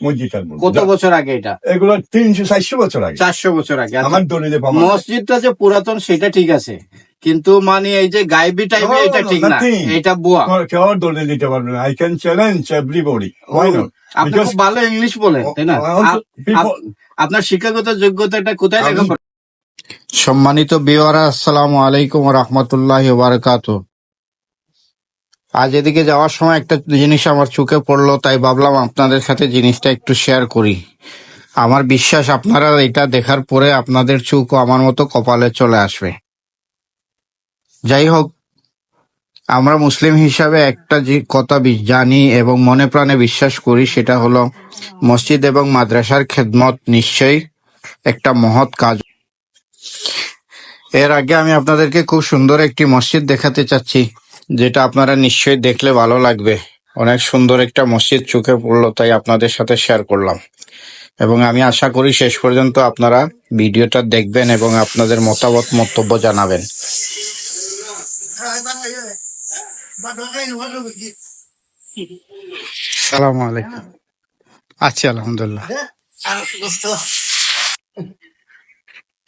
মসজিদটার কত বছর আগে এটা? এগুলো তিনশো চারশো বছর আগে। চারশো বছর আগে। আচ্ছা, আমার দলিলে মসজিদটা যে পুরাতন সেটা ঠিক আছে। কিন্তু মানে এই যে গাইবি টাইপে এটা ঠিক না এটা বুয়া। কেউ- দলিল দিতে পারবে না। I can challenge everybody why not আপনি খুব ভালো ইংলিশ বলেন তাই না? আপনার শিক্ষাগত যোগ্যতাটা কোথায় লেখা সম্মানিত বিওয়ারা আসসালামু আলাইকুম রহমতুল্লাহ বারকাত আজ এদিকে যাওয়ার সময় একটা জিনিস আমার চোখে পড়ল, তাই ভাবলাম আপনাদের সাথে জিনিসটা একটু শেয়ার করি। আমার বিশ্বাস আপনারা এটা দেখার পরে আপনাদের চোখও আমার মতো কপালে চলে আসবে। যাই হোক আমরা মুসলিম হিসাবে একটা যে কথা জানি এবং মনে প্রাণে বিশ্বাস করি, সেটা হলো মসজিদ এবং মাদ্রাসার খেদমত নিশ্চয়ই একটা মহৎ কাজ। এর আগে আমি আপনাদেরকে খুব সুন্দর একটি মসজিদ দেখাতে চাচ্ছি। যেটা আপনারা নিশ্চয়ই দেখলে ভালো লাগবে। অনেক সুন্দর একটা মসজিদ চোখে পড়ল তাই আপনাদের সাথে শেয়ার করলাম। এবং আমি আশা করি শেষ পর্যন্ত আপনারা ভিডিওটা দেখবেন এবং আপনাদের মতামত মন্তব্য জানাবেন। সালাম আলাইকুম। আচ্ছা আলহামদুলিল্লাহ।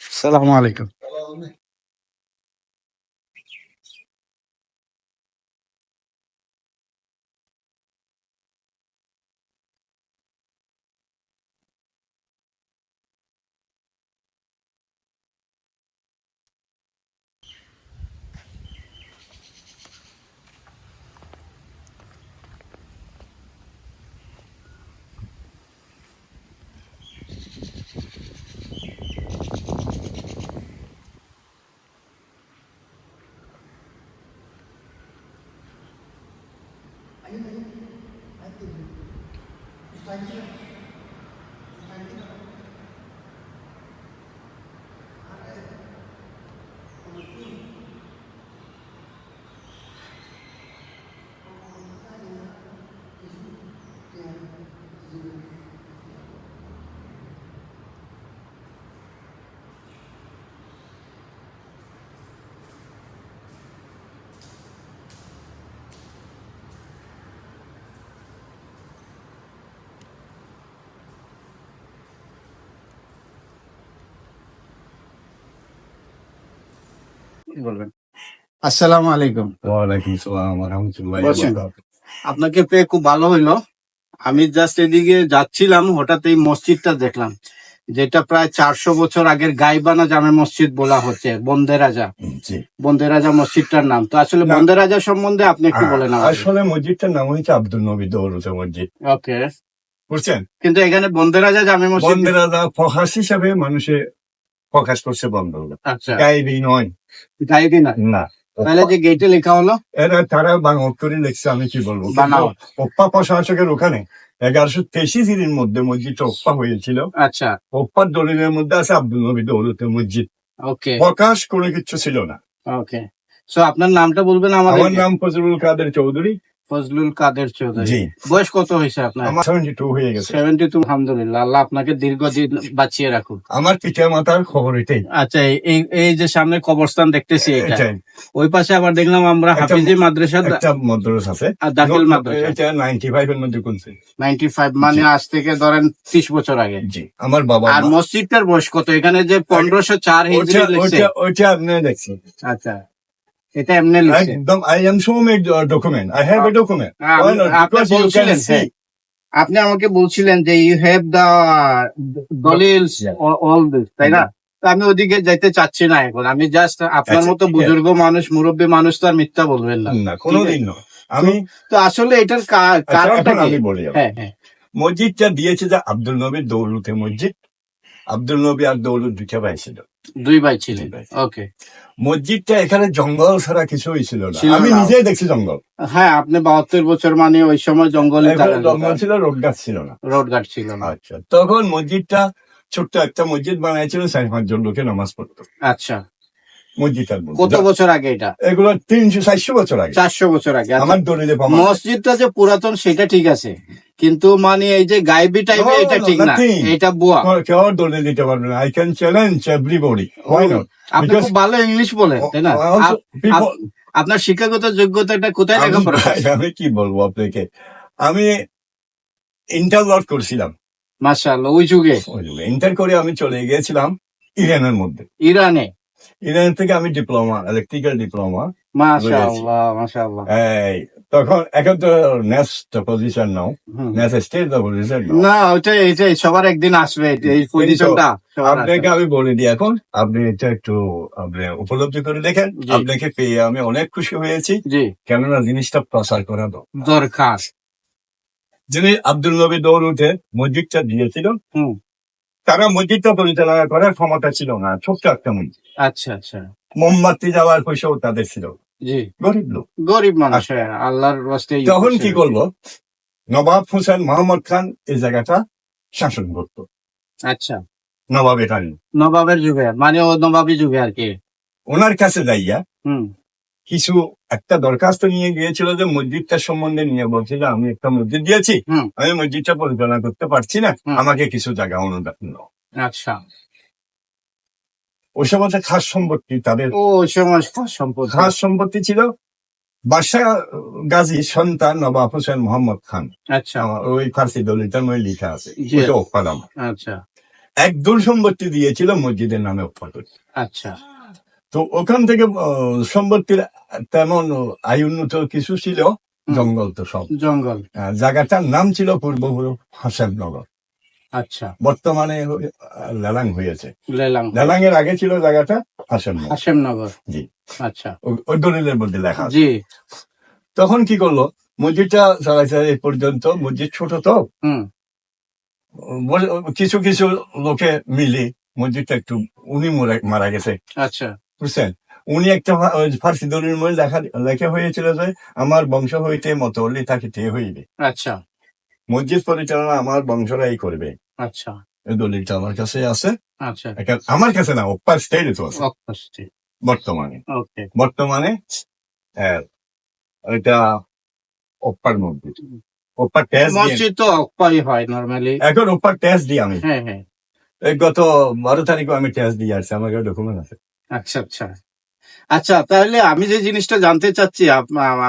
সালাম আলাইকুম। Ayıp ayıp. Ayıp dedi. Müstahil বলবেন। আসসালামু আলাইকুম। ওয়ালাইকুম সালাম রহমতুল্লাহ আপনাকে পেয়ে খুব ভালো হইল। আমি জাস্ট এদিকে যাচ্ছিলাম হঠাৎ এই মসজিদটা দেখলাম যেটা প্রায় চারশো বছর আগের গাইবানা জামে মসজিদ বলা হচ্ছে বন্দে রাজা। বন্দে রাজা মসজিদটার নাম। তো আসলে বন্দে রাজা সম্বন্ধে আপনি একটু বলেন আসলে মসজিদটার নাম হচ্ছে আব্দুল নবী দৌলতে মসজিদ। ওকে বুঝছেন? কিন্তু এখানে বন্দে রাজা জামে মসজিদ বন্দে রাজা ফকাস হিসাবে মানুষে প্রকাশ করছে বন্ধ আচ্ছা। নয়। না না। তাহলে যে গেটে লেখা হলো? এরা তারা বাংলা অক্ষরে লিখছে আমি কি বলব। ওপ্পা প্রশাসকের ওখানে এগারোশো তেইশি দিনের মধ্যে মসজিদটা ওপ্পা হয়েছিল। আচ্ছা। ওপ্পার দলিলের মধ্যে আছে আব্দুল নবী দৌলতের মসজিদ। ওকে। প্রকাশ কোনো কিছু ছিল না। ওকে। সো আপনার নামটা বলবেন আমার নাম ফজলুল কাদের চৌধুরী। ফজলুল কাদের চৌধুরী। বয়স কত হয়েছে আপনার? সেভেন্টি টু হয়ে গেছে। সেভেন্টি টু আলহামদুলিল্লাহ। আল্লাহ আপনাকে দীর্ঘদিন বাঁচিয়ে রাখুন আমার পিতা মাতার খবর এটাই। আচ্ছা এই- এই যে সামনে কবরস্থান দেখতেছি এটা। ওই পাশে আবার দেখলাম আমরা হাফিজি মাদ্রাসা একটা মাদ্রাস আছে। আর দাখিল মাদ্রাসা। এটা নাইনটি ফাইভ এর মধ্যে কোনছে? নাইনটি ফাইভ মানে আজ থেকে ধরেন ত্রিশ বছর আগে। জি আমার বাবা আর মসজিদটার বয়স কত? এখানে যে পনেরোশো চার হিজড়ি ওইটা লিখছে। ওইটা ওইটা আপনি দেখছেন। আচ্ছা। এটা এমনি লিখছে একদম I am show made document I have a document আপনি বলছিলেন। আপনি আমাকে বলছিলেন যে ইউ হ্যাভ দা দলিলস অল দিস তাই না? আমি ওদিকে যাইতে চাচ্ছি না এখন। আমি জাস্ট আপনার আচ্ছা, মতো বুজুর্গ মানুষ মুরব্বী মানুষ তো আর মিথ্যা বলবেন না। কোনোদিন আমি তো আসলে এটার আচ্ছা, কারণটা আমি বলি। হ্যাঁ হ্যাঁ। মসজিদটা দিয়েছে যে আব্দুল নবীর দৌলতে মসজিদ। আব্দুল নবী আর দৌলত দুইটা ভাই ছিল দুই ভাই ছিলেন। ওকে মসজিদটা এখানে জঙ্গল ছাড়া কিছুই ছিল না। আমি নিজেই দেখছি জঙ্গল। হ্যাঁ আপনি বাহাত্তর বছর মানে ওই সময় জঙ্গলে জঙ্গল ছিল রোড গাছ ছিল না। রোড ঘাট ছিল না। আচ্ছা তখন মসজিদটা ছোট্ট একটা মসজিদ বানাইছিল চার পাঁচজন লোকে নামাজ পড়তো। আচ্ছা। মসজিদটার কত বছর আগে এটা? এগুলো তিনশো চারশো বছর আগে। চারশো বছর আগে। আমার দলিলে মসজিদটা যে পুরাতন সেটা ঠিক আছে। কিন্তু মানে এই যে গাইবি টাইপে এটা ঠিক না। এটা বুয়া। কেউ- দলিল দিতে পারবে না। I can challenge everybody why not আপনি খুব ভালো ইংলিশ বলেন তাই না? আপ- আপনার শিক্ষাগত যোগ্যতাটা কোথায় লেখাপড়া আমি কি বলব আপনাকে? আমি ইন্টার ওয়ার্ক করছিলাম। মাশাআল্লাহ ওই যুগে। ইন্টার করে আমি চলে গিয়েছিলাম ইরানের মধ্যে। ইরানে? ইরান থেকে আমি ডিপ্লোমা ইলেকট্রিক্যাল ডিপ্লোমা মাশাআল্লাহ মাশাআল্লাহ। এই তখন এখন তো নেক্সট পজিশন নাও। নেক্সট স্টেজ পজিশন নাও। না ওইটাই এইটাই সবার একদিন আসবে এই পজিশনটা আপনাকে আমি বলে দিই এখন আপনি এটা একটু আপনি উপলব্ধি করে দেখেন। আপনাকে পেয়ে আমি অনেক খুশি হয়েছি। জি। কেননা জিনিসটা প্রচার করা দরকার। যিনি আব্দুল নবী দৌড় উঠে মসজিদটা দিয়েছিল। তারা মসজিদটা পরিচালনা করার ক্ষমতা ছিল না ছোট্ট একটা মসজিদ। আচ্ছা আচ্ছা। মোমবাতি যাওয়ার পয়সাও তাদের ছিল। গরিব লোক। গরিব মানুষ হ্যাঁ, আল্লাহর রাস্তে তখন কি করল নবাব হোসেন মোহাম্মদ খান এই জায়গাটা শাসন করতো। আচ্ছা। নবাব এখানে নবাবের যুগে মানে ও নবাবী যুগে আর কি। ওনার কাছে যাইয়া হুম। কিছু একটা দরখাস্ত নিয়ে গিয়েছিল যে মসজিদটার সম্বন্ধে নিয়ে বলছে যে আমি একটা মসজিদ দিয়েছি। আমি মসজিদটা পরিচালনা করতে পারছি না। আমাকে কিছু জায়গা অনুদান আচ্ছা। ওই সময় খাস সম্পত্তি তাদের ওই সময় সম্পদ খাস সম্পত্তি ছিল বাদশাহ গাজী সন্তান নবাব হোসেন মোহাম্মদ খান। আচ্ছা। ওই ফার্সি দলিতার মধ্যে লেখা আছে। আচ্ছা। এক দূর সম্পত্তি দিয়েছিল মসজিদের নামে ওপ্পা আচ্ছা। তো ওখান থেকে সম্পত্তির তেমন আয় উন্নত কিছু ছিল জঙ্গল তো সব। জঙ্গল। জায়গাটার নাম ছিল পূর্বপুর হাসাননগর আচ্ছা। বর্তমানে লেলাং হয়েছে। লেলাং। এর আগে ছিল জায়গাটা হাসেমনগর জি। আচ্ছা। ওই দলিলের মধ্যে লেখা জি। তখন কি করল? মসজিদটা চালাইছে এই পর্যন্ত মসজিদ ছোট তো। হুম। কিছু কিছু লোকে মিলে মসজিদটা একটু উনি মরে- মারা গেছে। আচ্ছা। বুঝছেন? উনি একটা ফার্সি দলির মধ্যে লেখা লেখা হয়েছিল যে আমার বংশ হইতে মতলি থাকিতে হইবে। আচ্ছা। মসজিদ পরিচালনা আমার বংশরাই করবে। আচ্ছা। এই দলিলটা আমার কাছে আছে। আচ্ছা। আমার কাছে না ওপার স্টেটে তো আছে। বর্তমানে। বর্তমানে আহ, ওইটা ওপার মসজিদ। ওপার টেস্ট মসজিদ তো অক্পাই হয় নর্মালি এখন ওপার টেস্ট দিই আমি। হ্যাঁ হ্যাঁ। গত বারো তারিখে আমি টেস্ট দিয়ে আসছি আমার ডকুমেন্ট আছে। আচ্ছা আচ্ছা। আচ্ছা তাহলে আমি যে জিনিসটা জানতে চাচ্ছি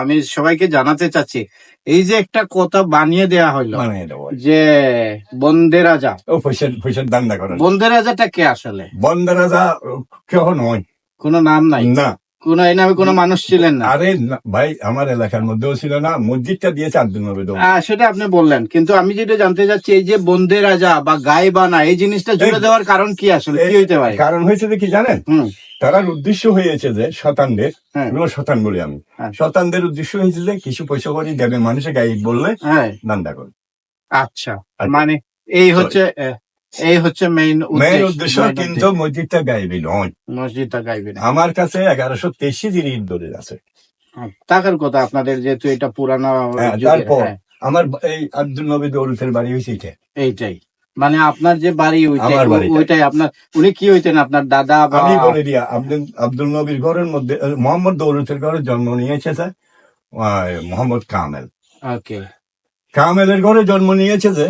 আমি সবাইকে জানাতে চাচ্ছি এই যে একটা কথা বানিয়ে দেয়া হইল যে বন্দে রাজা। ও দান্দা করেন বন্দে রাজাটা কে আসলে? বন্দে রাজা কেহ নয়। কোনো নাম নাই? না। কোন এই নামে কোনো মানুষ ছিলেন না। আরে ভাই আমার এলাকার মধ্যেও ছিল না মসজিদটা দিয়েছে আব্দুল নবী দৌড়। আহ, সেটা আপনি বললেন। কিন্তু আমি যেটা জানতে চাচ্ছি এই যে বন্দে রাজা বা গায়ে বানা এই জিনিসটা জুড়ে দেওয়ার কারণ কি আসলে? কি হইতে পারে? কারণ হয়েছে যে কি জানেন? হুম। তারার উদ্দেশ্য হয়েছে যে শতানদের হ্যাঁ। এগুলো শতান বলি আমি। হ্যাঁ। শতানদের উদ্দেশ্য হয়েছে যে কিছু পয়সা করে দেবে মানুষে গাই বললে হ্যাঁ। দান্দা করে আচ্ছা। মানে এই হচ্ছে এই হচ্ছে মেইন মেয়ের উদ্দেশ্য কিন্তু মসজিদটা গাইবি নয়। মসজিদটা গাইবে না। আমার কাছে এগারোশো তেইশে জিনিস দলিল আছে। টাকার কথা আপনাদের যেহেতু এটা পুরানো হ্যাঁ, তারপর? হ্যাঁ, আমার এই আব্দুল নবী দৌলতের বাড়ি হয়েছে এটা এইটাই। মানে আপনার যে বাড়ি ওইটাই ওইটাই আপনার উনি কি হইতেন আপনার দাদা আমি বলে দিয়া আব্দুল আব্দুল নবীর ঘরের মধ্যে মোহাম্মদ দৌলতের ঘরে জন্ম নিয়েছে স্যার। মোহাম্মদ কামেল। ওকে। কামেলের ঘরে জন্ম নিয়েছে যে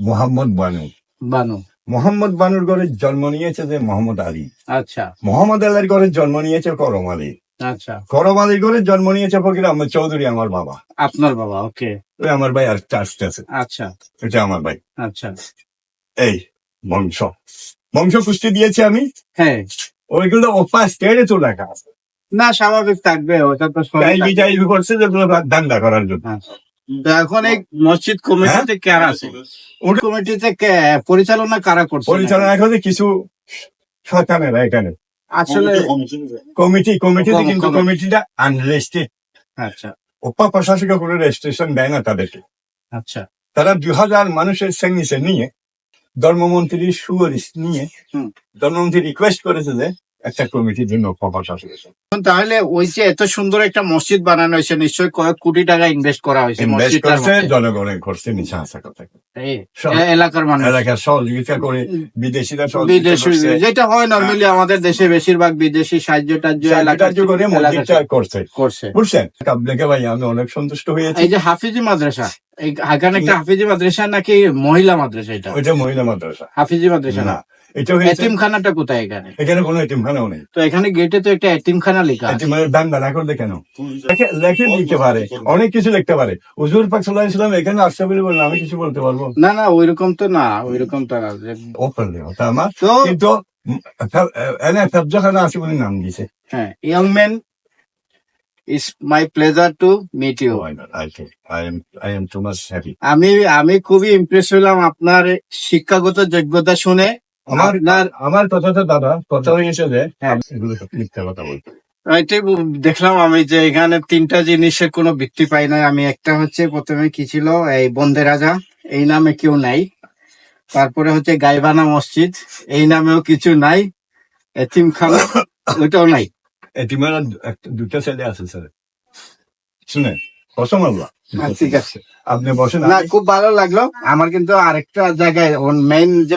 মোহাম্মদ বানু। বানু। মোহাম্মদ বানুর ঘরে জন্ম নিয়েছে যে মোহাম্মদ আলী। আচ্ছা। মোহাম্মদ আলীর ঘরে জন্ম নিয়েছে করম আলী। আচ্ছা। করম আলীর ঘরে জন্ম নিয়েছে ফকির আহমদ চৌধুরী আমার বাবা। আপনার বাবা ওকে। ওই আমার ভাই আর চার্চটা আছে। আচ্ছা। এটা আমার ভাই। আচ্ছা। এই বংশ। বংশ পুষ্টি দিয়েছি আমি। হ্যাঁ। ওইগুলো তো লেখা আছে না স্বাভাবিক থাকবে ওটা তো করছে যেগুলো দান্দা করার জন্য। তো এখন এই মসজিদ কমিটিতে কারা আছে? ওই কমিটিতে পরিচালনা কারা করছে? পরিচালনা করে কিছু শয়তানেরা এখানে। আসলে কমিটি কমিটিতে কিন্তু কমিটিটা আনরেস্টেড আচ্ছা। ওপা প্রশাসক কোনো রেজিস্ট্রেশন দেয় না তাদেরকে। আচ্ছা। তারা দুই হাজার মানুষের সঙ্গীসে নিয়ে ধর্মমন্ত্রীর সুপারিশ নিয়ে ধর্মমন্ত্রী রিকোয়েস্ট করেছে যে একটা কমিটির জন্য ওপা প্রশাসক তাহলে ওই যে এত সুন্দর একটা মসজিদ বানানো হয়েছে নিশ্চয়ই কয়েক কোটি টাকা ইনভেস্ট করা হয়েছে জনগণের করছে মিশা আসা কথা। এলাকার মানুষ। এলাকার সহযোগিতা করে বিদেশিরা বিদেশি যেটা হয় নর্মালি আমাদের দেশে বেশিরভাগ বিদেশি সাহায্য টাহ্য এলাকা সাহায্য করে মসজিদটা করছে। করছে। বুঝছেন? আপনাকে ভাই আমি অনেক সন্তুষ্ট হয়েছি। এই যে হাফিজি মাদ্রাসা এই এখানে একটা হাফিজি মাদ্রাসা নাকি মহিলা মাদ্রাসা এটা? ওইটা মহিলা মাদ্রাসা। হাফিজি মাদ্রাসা না। এটা এতিমখানাটা কোথায় এখানে? এখানে কোনো এতিমখানাও নেই। তো এখানে গেটে তো একটা এতিমখানা লেখা এতিমের দান দানা করলে কেন লেখে- লেখে লিখতে পারে। অনেক কিছু লিখতে পারে। হুজুর পাক সাল্লাহ ইসলাম এখানে আসতে বলে বললেন আমি কিছু বলতে পারব? না না ওইরকম তো না ওইরকম তো না ও করলে ওটা আমার। কিন্তু এনে ফেবজাখানা আছে বলে নাম দিছে হ্যাঁ young man it's my pleasure to meet you I am I am to আমি আমি খুবই ইমপ্রেস হলাম আপনার শিক্ষাগত যোগ্যতা শুনে। আমার আপনার আমার কথাটা দাদা কথা হয়েছে যে হ্যাঁ। এগুলো মিথ্যা কথা বলতে। এটাই দেখলাম আমি যে এখানে তিনটা জিনিসের কোনো ভিত্তি পাই নাই। আমি একটা হচ্ছে প্রথমে কি ছিল? এই বন্দে রাজা এই নামে কেউ নাই। তারপরে হচ্ছে গাইবানা মসজিদ এই নামেও কিছু নাই। এতিমখানা ওইটাও নাই। এতিমের দুটা ছেলে আছে স্যার। শুনে কসম আল্লাহ হ্যাঁ, ঠিক আছে। আপনি বসেন না খুব ভালো লাগল। আমার কিন্তু আরেকটা জায়গায় মেইন যে